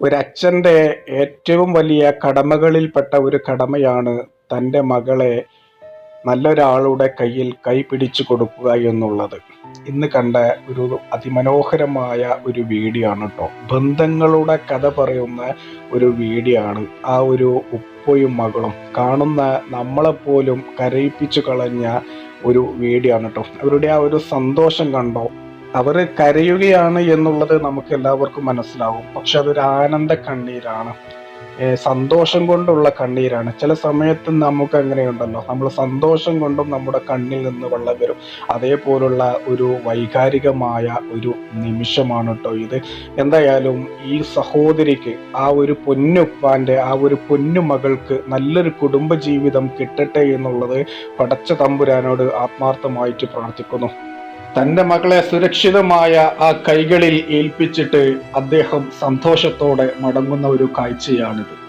ഒരച്ഛന്റെ ഏറ്റവും വലിയ കടമകളിൽപ്പെട്ട ഒരു കടമയാണ് തന്റെ മകളെ നല്ലൊരാളുടെ കയ്യിൽ കൈ പിടിച്ചു കൊടുക്കുക എന്നുള്ളത്. ഇന്ന് കണ്ട ഒരു അതിമനോഹരമായ ഒരു വീഡിയോ ആണ് കേട്ടോ ബന്ധങ്ങളുടെ കഥ പറയുന്ന ഒരു വീഡിയോ ആണ് ആ ഒരു ഉപ്പയും മകളും കാണുന്ന നമ്മളെപ്പോലും കരയിപ്പിച്ചു കളഞ്ഞ ഒരു വീഡിയോ ആണ് കേട്ടോ അവരുടെ ആ ഒരു സന്തോഷം കണ്ടോ? അവർ കരയുകയാണ് എന്നുള്ളത് നമുക്ക് എല്ലാവർക്കും മനസ്സിലാവും. പക്ഷെ അതൊരു ആനന്ദ കണ്ണീരാണ്. സന്തോഷം കൊണ്ടുള്ള കണ്ണീരാണ്. ചില സമയത്ത് നമുക്ക് അങ്ങനെയുണ്ടല്ലോ നമ്മൾ സന്തോഷം കൊണ്ടും നമ്മുടെ കണ്ണിൽ നിന്ന് വെള്ളം വരും. അതേപോലുള്ള ഒരു വൈകാരികമായ ഒരു നിമിഷമാണ് കേട്ടോ ഇത്. എന്തായാലും ഈ സഹോദരിക്ക് ആ ഒരു പൊന്നുപ്പാന്റെ ആ ഒരു പൊന്നു മകൾക്ക് നല്ലൊരു കുടുംബ ജീവിതം കിട്ടട്ടെ എന്നുള്ളത് പടച്ച തമ്പുരാനോട് ആത്മാർത്ഥമായിട്ട് പ്രാർത്ഥിക്കുന്നു. തന്റെ മകളെ സുരക്ഷിതമായ ആ കൈകളിൽ ഏൽപ്പിച്ചിട്ട് അദ്ദേഹം സന്തോഷത്തോടെ മടങ്ങുന്ന ഒരു കാഴ്ചയാണിത്.